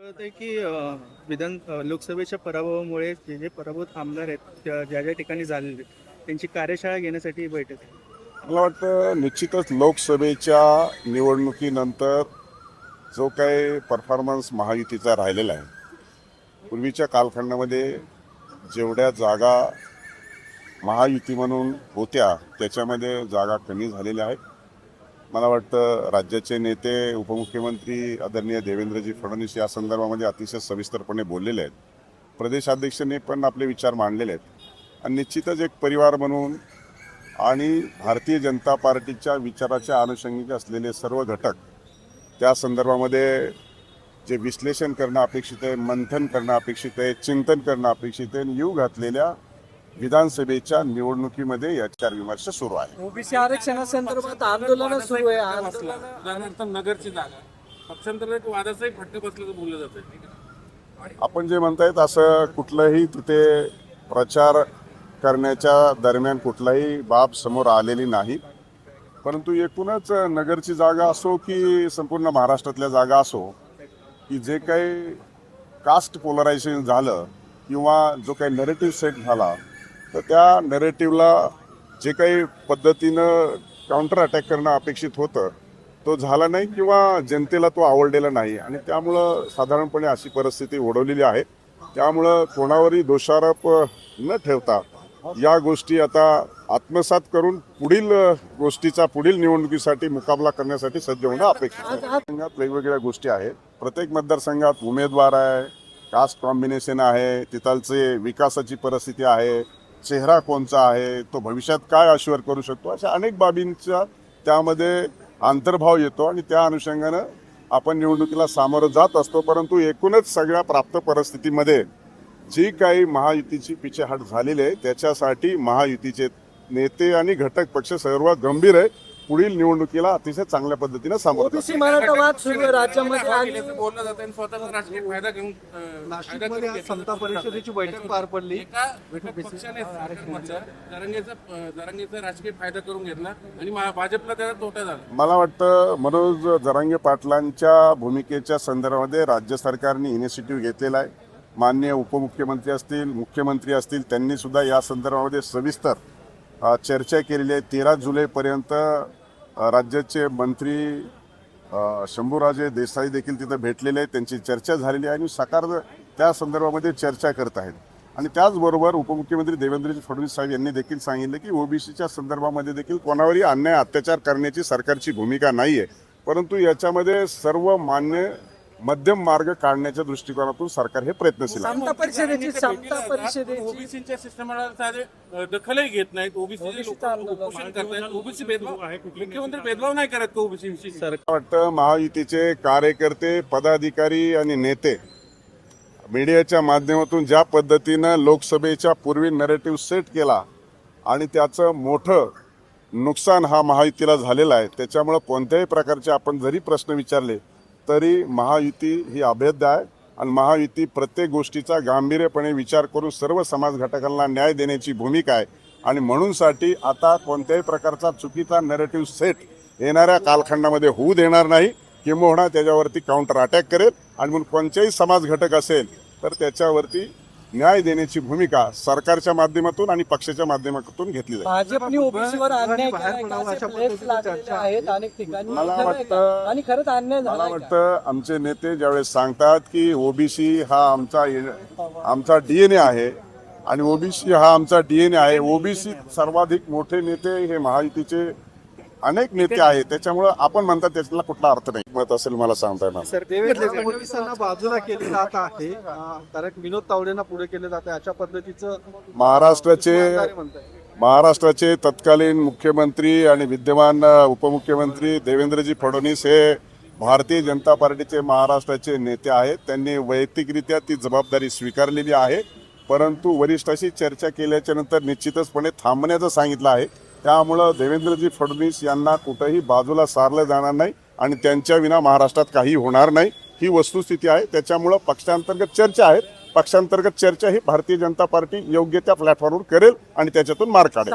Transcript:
कळतंय की विधान लोकसभेच्या पराभवामुळे जे जे पराभूत आमदार आहेत त्या- ज्या ज्या ठिकाणी झालेले त्यांची कार्यशाळा घेण्यासाठी ही बैठक आहे. मला वाटतं निश्चितच लोकसभेच्या निवडणुकीनंतर जो काही परफॉर्मन्स महायुतीचा राहिलेला आहे पूर्वीच्या कालखंडामध्ये जेवढ्या जागा महायुती म्हणून होत्या त्याच्यामध्ये जागा कमी झालेल्या आहेत मला वाटतं राज्याचे नेते उपमुख्यमंत्री आदरणीय देवेंद्रजी फडणवीस या संदर्भामध्ये अतिशय सविस्तरपणे बोललेले आहेत. प्रदेशाध्यक्षांनी पण आपले विचार मांडलेले आहेत. आणि निश्चितच एक परिवार म्हणून आणि भारतीय जनता पार्टीच्या विचाराच्या अनुषंगिक असलेले सर्व घटक त्या संदर्भामध्ये जे विश्लेषण करणं अपेक्षित आहे मंथन करणं अपेक्षित आहे चिंतन करणं अपेक्षित आहे आणि येऊ घातलेल्या विधानसभेच्या निवडणुकीमध्ये याचा विमर्श सुरू आहे ओबीसी आरक्षणासंदर्भात आंदोलन सुरू आहे आंदोलन उदाहरणार्थ नगरची जागा. पक्षांतर एक वादाचाही फटका बसल्याचं बोललं जातं आपण जे म्हणतायत असं कुठलंही तिथे प्रचार करण्याच्या दरम्यान कुठलाही बाब समोर आलेली नाही. परंतु एकूणच नगरची जागा असो की संपूर्ण महाराष्ट्रातल्या जागा असो की जे काही कास्ट पोलरायझेशन झालं किंवा जो काही नरेटिव्ह सेट झाला तर त्या नरेटिव्हला जे काही पद्धतीनं काउंटर अटॅक करणं अपेक्षित होतं तो झाला नाही किंवा जनतेला तो आवडलेला नाही. आणि त्यामुळं साधारणपणे अशी परिस्थिती ओढवलेली आहे. त्यामुळं कोणावरही दोषारोप न ठेवता या गोष्टी आता आत्मसात करून पुढील गोष्टीचा पुढील निवडणुकीसाठी मुकाबला करण्यासाठी सज्ज होणं अपेक्षित आहे. संघात वेगवेगळ्या गोष्टी आहेत. प्रत्येक मतदारसंघात उमेदवार आहे कास्ट कॉम्बिनेशन आहे तिथलचे विकासाची परिस्थिती आहे चेहरा कोणचा आहे तो भविष्यात काय आश्वर करू शकतो? अशा अनेक बाबींचा त्यामध्ये अंतर्भाव येतो आणि त्या अनुषंगानं आपण निवडणुकीला सामोरं जात असतो. परंतु एकूणच सगळ्या प्राप्त परिस्थितीमध्ये जी काही महायुतीची पिछेहाट झालेली आहे त्याच्यासाठी महायुतीचे नेते आणि घटक पक्ष सर्व गंभीर आहे. पुढील निवडणुकीला अतिशय चांगल्या पद्धतीने सामोरं. ओबीसी मराठा वाद सुरू आहे राज्यामध्ये आणि केल्याचं बोललं जातं आणि स्वतःचा राजकीय फायदा घेऊन अं, फायदा नाशिकमध्ये करून आज समता. परिषदेची बैठक पार पडली. एका पक्षाने राजकीय फायदा करून घेतला आणि मा- भाजपला त्याचा तोटा झाला. मला वाटतं मनोज जरांगे पाटलांच्या भूमिकेच्या संदर्भामध्ये राज्य सरकारने इनिशिएटिव्ह घेतलेला आहे. माननीय उपमुख्यमंत्री असतील मुख्यमंत्री असतील त्यांनी सुद्धा या संदर्भामध्ये सविस्तर अ, चर्चा केलेली आहे. तेरा जुलैपर्यंत राज्याचे मंत्री शंभूराजे देसाई देखील तिथं भेटलेले आहेत. त्यांची चर्चा झालेली आहे आणि साकार त्या संदर्भामध्ये चर्चा करत आहेत. आणि त्याचबरोबर उपमुख्यमंत्री देवेंद्रजी फडणवीस साहेब यांनी देखील सांगितलं की ओबीसीच्या संदर्भामध्ये देखील कोणावरही अन्याय अत्याचार करण्याची सरकारची भूमिका नाही आहे परंतु याच्यामध्ये सर्व मान्य मध्यम मार्ग काढण्याच्या दृष्टिकोनातून सरकार हे प्रयत्नशील आहे. समता परिषदेची समता परिषदेची. ओबीसीच्या सिस्टमला साधे अं, दखलही घेत नाहीत. ओबीसी ओबीसीचं आंदोलन. उपोषण करतायत ओबीसी भेदभाव मुख्यमंत्री भेदभाव नाही करत का ओबीसी सरकार वाटतं महायुतीचे कार्यकर्ते पदाधिकारी आणि नेते मीडियाच्या माध्यमातून ज्या पद्धतीनं लोकसभेच्या पूर्वी नरेटिव्ह सेट केला आणि त्याचं मोठं नुकसान हा महायुतीला झालेला आहे त्याच्यामुळं कोणत्याही प्रकारचे आपण जरी प्रश्न विचारले तरी महायुती ही अभेद्य आहे आणि महायुती प्रत्येक गोष्टीचा गांभीर्यपणे विचार करून सर्व समाज घटकांना न्याय देण्याची भूमिका आहे. आणि म्हणूनसाठी आता कोणत्याही प्रकारचा चुकीचा नरेटिव्ह सेट येणाऱ्या कालखंडामध्ये होऊ देणार नाही. किंबहुना त्याच्यावरती काउंटर अटॅक करेल आणि म्हणून कोणत्याही समाज घटक असेल तर त्याच्यावरती न्याय देण्याची भूमिका सरकारच्या माध्यमातून आणि पक्षाच्या माध्यमातून घेतली जाईल भाजपने ओबीसीवर अन्याय मला? वाटतं- आणि खरंच अन्याय मला? वाटतं आमचे नेते ज्यावेळेस सांगतात की ओबीसी हा आमचा आमचा डीएनए आहे आणि ओबीसी हा आमचा डीएनए आहे ओबीसी सर्वाधिक मोठे नेते हे महायुतीचे अनेक नेते आहेत त्याच्यामुळं आपण म्हणतात त्याच्याला कुठला अर्थ नाही. मत असेल मला सांगता येणार सर देवेंद्र फडणवीसांना बाजूला केले जात आहे. कारण विनोद तावडेंना पुढे केले जात आहे. अशा पद्धतीचं महाराष्ट्राचे म्हणताय. महाराष्ट्राचे तत्कालीन मुख्यमंत्री आणि विद्यमान उपमुख्यमंत्री देवेंद्रजी फडणवीस हे भारतीय जनता पार्टीचे महाराष्ट्राचे नेते आहेत. त्यांनी वैयक्तिकरित्या ती जबाबदारी स्वीकारलेली आहे. परंतु वरिष्ठाशी चर्चा केल्याच्यानंतर निश्चितचपणे थांबण्याचं सांगितलं आहे. त्यामुळं देवेंद्रजी फडणवीस यांना कुठंही बाजूला सारलं जाणार नाही आणि त्यांच्या विना महाराष्ट्रात काही होणार नाही. ही वस्तुस्थिती आहे. त्याच्यामुळं पक्षांतर्गत चर्चा आहेत. पक्षांतर्गत चर्चा ही भारतीय जनता पार्टी योग्य त्या प्लॅटफॉर्मवर करेल आणि त्याच्यातून मार्ग काढेल.